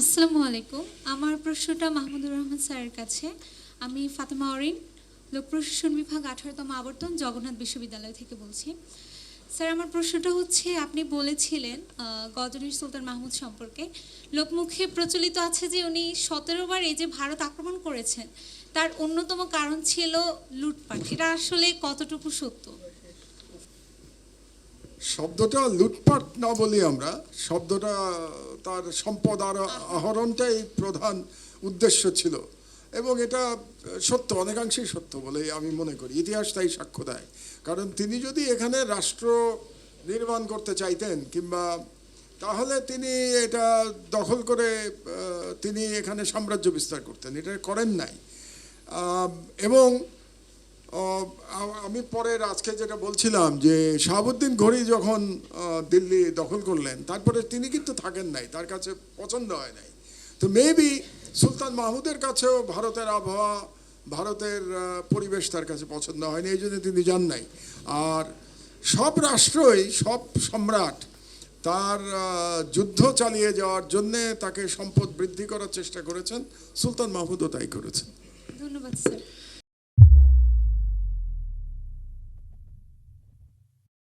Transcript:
আসসালামু আলাইকুম। আমার প্রশ্নটা মাহমুদুর রহমান স্যারের কাছে। আমি ফাতেমা অরিন, লোক প্রশাসন বিভাগ আঠারোতম আবর্তন জগন্নাথ বিশ্ববিদ্যালয় থেকে বলছি। স্যার, আমার প্রশ্নটা হচ্ছে, আপনি বলেছিলেন গজনীর সুলতান মাহমুদ সম্পর্কে। লোকমুখে প্রচলিত আছে যে উনি সতেরো বার এই যে ভারত আক্রমণ করেছেন, তার অন্যতম কারণ ছিল লুটপাট। এটা আসলে কতটুকু সত্য? শব্দটা লুটপাট না বলি আমরা, শব্দটা তার সম্পদ আর আহরণটাই প্রধান উদ্দেশ্য ছিল। এবং এটা সত্য, অনেকাংশেই সত্য বলে আমি মনে করি। ইতিহাস তাই সাক্ষ্য দেয়। কারণ তিনি যদি এখানে রাষ্ট্র নির্মাণ করতে চাইতেন কিংবা তাহলে তিনি এটা দখল করে তিনি এখানে সাম্রাজ্য বিস্তার করতেন। এটা করেন নাই। এবং আমি পরের আজকে যেটা বলছিলাম যে শাহাবুদ্দিন ঘড়ি যখন দিল্লি দখল করলেন, তারপরে তিনি কিন্তু থাকেন নাই, তার কাছে পছন্দ হয় নাই। তো মেবি সুলতান মাহমুদের কাছেও ভারতের আবহাওয়া, ভারতের পরিবেশ তার কাছে পছন্দ হয়নি, এই জন্য তিনি যান নাই। আর সব রাষ্ট্রই, সব সম্রাট তার যুদ্ধ চালিয়ে যাওয়ার জন্যে তাকে সম্পদ বৃদ্ধি করার চেষ্টা করেছেন, সুলতান মাহমুদও তাই করেছেন। ধন্যবাদ, স্যার।